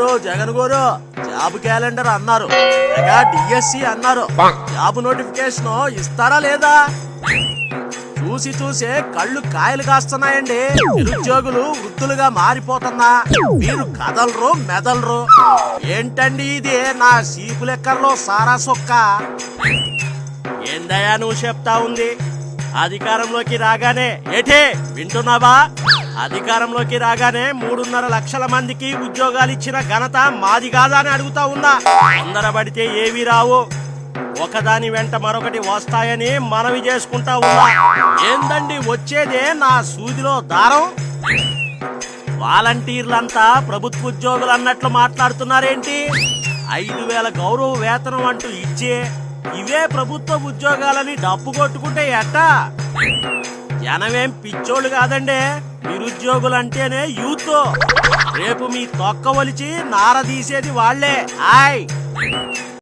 గోరు జగన్ గోరు job calendar అన్నారు. డిఎస్సి అన్నారు. జాబ్ నోటిఫికేషన్ ఇస్తారా లేదా? చూసి చూసే కళ్ళు కాయలు కాస్తున్నాయండి. నిరుద్యోగులు వృద్ధులుగా మారిపోతున్నా. మీరు కదలరు మెదలరు. ఏంటండి ఇది నా సీపు లెక్కల్లో సారా సొక్క? ఏందయ్యా నువ్వు చెప్తా ఉంది? అధికారంలోకి రాగానే ఏటే వింటున్నావా? అధికారంలోకి రాగానే మూడున్నర లక్షల మందికి ఉద్యోగాలు ఇచ్చిన ఘనత మాది కాదా అని అడుగుతా ఉన్నా తొందరపడితే ఏవి రావు. ఒకదాని వెంట మరొకటి వస్తాయని మనవి చేసుకుంటా ఉన్నా ఏందండి వచ్చేదే నా సూదిలో దారం? వాలంటీర్లంతా ప్రభుత్వ ఉద్యోగులు అన్నట్లు మాట్లాడుతున్నారేంటి? ఐదు వేల గౌరవ వేతనం అంటూ ఇచ్చే ఇవే ప్రభుత్వ ఉద్యోగాలని డప్పు కొట్టుకుంటే ఎట్టా? జనమేం పిచ్చోళ్ళు కాదండి. నిరుద్యోగులు అంటేనే యూత్. రేపు మీ తొక్క ఒలిచి నార తీసేది వాళ్ళే ఆయ్!